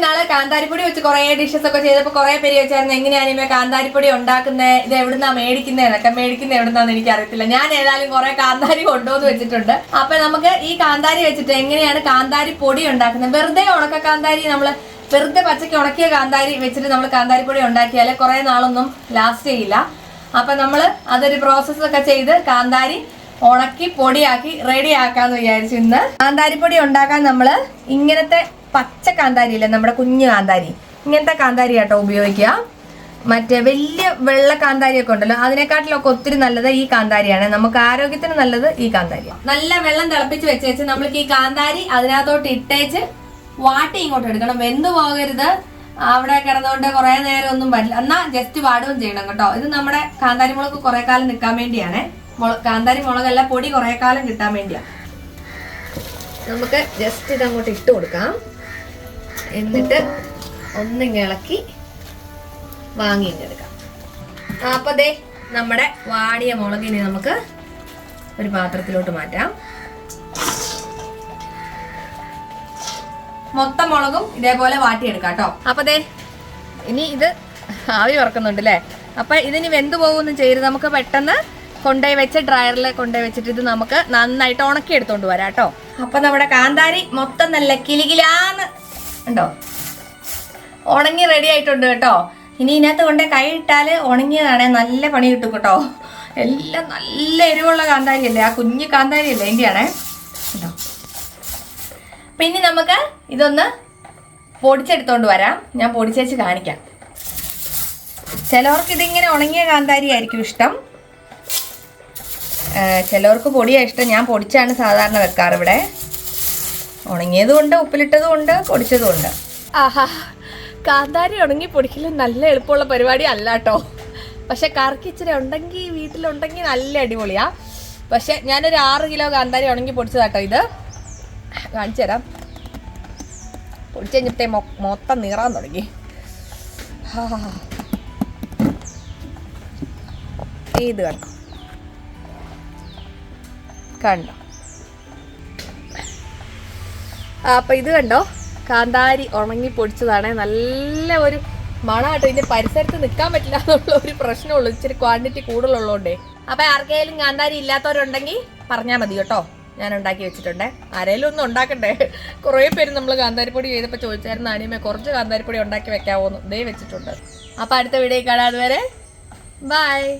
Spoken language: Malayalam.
ഇന്നാൾ കാന്താരിപ്പൊടി വെച്ച് കുറെ ഡിഷസ് ഒക്കെ ചെയ്തപ്പോ കുറെ പേര് ചോദിച്ചായിരുന്നു എങ്ങനെയാണ് ഇവ കാന്താരിപ്പൊടി ഉണ്ടാക്കുന്നത് ഇത് എവിടുന്നാ മേടിക്കുന്നത് എന്നൊക്കെ മേടിക്കുന്നത് എവിടുന്നാന്ന് എനിക്ക് അറിയത്തില്ല. ഞാൻ ഏതായാലും കുറെ കാന്താരി കൊണ്ടുവന്ന് വെച്ചിട്ടുണ്ട്. അപ്പൊ നമുക്ക് ഈ കാന്താരി വെച്ചിട്ട് എങ്ങനെയാണ് കാന്താരി പൊടി ഉണ്ടാക്കുന്നത്? വെറുതെ ഉണക്ക കാന്താരി നമ്മൾ വെറുതെ പച്ചയ്ക്ക് ഉണക്കിയ കാന്താരി വെച്ചിട്ട് നമ്മൾ കാന്താരിപ്പൊടി ഉണ്ടാക്കിയാൽ കുറെ നാളൊന്നും ലാസ്റ്റ് ചെയ്യില്ല. അപ്പൊ നമ്മൾ അതൊരു പ്രോസസ് ഒക്കെ ചെയ്ത് കാന്താരി ഉണക്കി പൊടിയാക്കി റെഡി ആക്കാന്ന് വിചാരിച്ചു ഇന്ന്. കാന്താരിപ്പൊടി ഉണ്ടാക്കാൻ നമ്മൾ ഇങ്ങനത്തെ പച്ച കാന്താരി ഇല്ലേ നമ്മുടെ കുഞ്ഞു കാന്താരി. ഇങ്ങനത്തെ കാന്താരി കേട്ടോ ഉപയോഗിക്കുക. മറ്റേ വലിയ വെള്ള കാന്താരിയൊക്കെ ഉണ്ടല്ലോ അതിനെക്കാട്ടിലൊക്കെ ഒത്തിരി നല്ലത് ഈ കാന്താരിയാണ്. നമുക്ക് ആരോഗ്യത്തിന് നല്ലത് ഈ കാന്താരിയാണ് നല്ല വെള്ളം തിളപ്പിച്ച് വെച്ച് വെച്ച് നമ്മൾക്ക് ഈ കാന്താരി അതിനകത്തോട്ട് ഇട്ടേച്ച് വാട്ടി ഇങ്ങോട്ട് എടുക്കണം. വെന്ത് പോകരുത്. അവിടെ കിടന്നുകൊണ്ട് കുറെ നേരം ഒന്നും പറ്റില്ല. എന്നാ ജസ്റ്റ് വാടുകയും ചെയ്യണം കേട്ടോ. ഇത് നമ്മുടെ കാന്താരി മുളക് കുറെ കാലം നിൽക്കാൻ വേണ്ടിയാണ്. കാന്താരി മുളകല്ല പൊടി കുറെ കാലം കിട്ടാൻ വേണ്ടിയാണ് നമുക്ക് ജസ്റ്റ് ഇത് അങ്ങോട്ട് ഇട്ട് കൊടുക്കാം. എന്നിട്ട് ഒന്നിങ്ങ് ഇളക്കി വാങ്ങിയിട്ടെടുക്കാം ആ, അപ്പൊ ദേ നമ്മുടെ വാടിയ മുളകിനെ നമുക്ക് ഒരു പാത്രത്തിലോട്ട് മാറ്റാം. മൊത്തം മുളകും ഇതേപോലെ വാട്ടിയെടുക്കാം കേട്ടോ. അപ്പൊ ദേ ഇനി ഇത് ആവി വറക്കുന്നുണ്ട് അല്ലേ അപ്പൊ ഇതിന് വെന്ത് പോകുമെന്ന് ചെയ്ത് നമുക്ക് പെട്ടെന്ന് കൊണ്ടുപോയി വെച്ച് ഡ്രയറിൽ കൊണ്ടുപോയി വെച്ചിട്ട് ഇത് നമുക്ക് നന്നായിട്ട് ഉണക്കി എടുത്തോണ്ട് വരാം കേട്ടോ. അപ്പൊ നമ്മുടെ കാന്താരി മൊത്തം നല്ല കിലികിലാന്ന് ഉണ്ടോ? ഉണങ്ങി റെഡി ആയിട്ടുണ്ട് കേട്ടോ. ഇനി ഇതിനകത്ത് കൊണ്ട് കൈ ഇട്ടാൽ ഉണങ്ങിയതാണ് നല്ല പണി കിട്ടും കേട്ടോ. എല്ലാം നല്ല എരിവുള്ള കാന്താരി അല്ലേ ആ കുഞ്ഞു കാന്താരി അല്ലേ എന്റെയാണേ കേട്ടോ പിന്നെ നമുക്ക് ഇതൊന്ന് പൊടിച്ചെടുത്തോണ്ട് വരാം. ഞാൻ പൊടിച്ചേച്ച് കാണിക്കാം. ചിലവർക്ക് ഇതിങ്ങനെ ഉണങ്ങിയ കാന്താരി ആയിരിക്കും ഇഷ്ടം ചിലവർക്ക് പൊടിയാണ് ഇഷ്ടം. ഞാൻ പൊടിച്ചാണ് സാധാരണ വെക്കാറ് ഇവിടെ. ഉണങ്ങിയതും ഉണ്ട് ഉപ്പിലിട്ടതും ഉണ്ട് പൊടിച്ചതും ഉണ്ട്. ആഹാ കാന്താരി ഉണങ്ങി പൊടിക്കൽ നല്ല എളുപ്പമുള്ള പരിപാടി അല്ല കേട്ടോ പക്ഷെ കറക്കിച്ചിരി ഉണ്ടെങ്കിൽ വീട്ടിലുണ്ടെങ്കിൽ നല്ല അടിപൊളിയാ. പക്ഷെ ഞാനൊരു ആറ് കിലോ കാന്താരി ഉണങ്ങി പൊടിച്ചതാട്ടോ ഇത്. കാണിച്ചു തരാം. പൊടിച്ചു കഴിഞ്ഞപ്പോഴേ മൊ- മൊത്തം നീറാൻ തുടങ്ങി. ഇത് കണ്ടോ? കണ്ടോ? ആ, അപ്പൊ ഇത് കണ്ടോ? കാന്താരി ഉണങ്ങി പൊടിച്ചതാണ്. നല്ല ഒരു മണമാട്ടോ ഇതിന്റെ പരിസരത്ത് നിൽക്കാൻ പറ്റില്ല എന്നുള്ള ഒരു പ്രശ്നമുള്ളൂ. ഇച്ചിരി ക്വാണ്ടിറ്റി കൂടുതലുള്ളതുകൊണ്ടേ. അപ്പൊ ആർക്കെങ്കിലും കാന്താരി ഇല്ലാത്തവരുണ്ടെങ്കിൽ പറഞ്ഞാൽ മതി കേട്ടോ. ഞാൻ ഉണ്ടാക്കി വെച്ചിട്ടുണ്ട്. ആരെങ്കിലും ഒന്നും ഉണ്ടാക്കണ്ടേ? കുറേ പേര് നമ്മൾ കാന്താരിപ്പൊടി ചെയ്തപ്പോൾ ചോദിച്ചായിരുന്നു അനിയമേ കുറച്ച് കാന്താരിപ്പൊടി ഉണ്ടാക്കി വെക്കാവോന്ന്. ദേ വെച്ചിട്ടുണ്ട്. അപ്പൊ അടുത്ത വീഡിയോ കാണാതെ വരെ ബൈ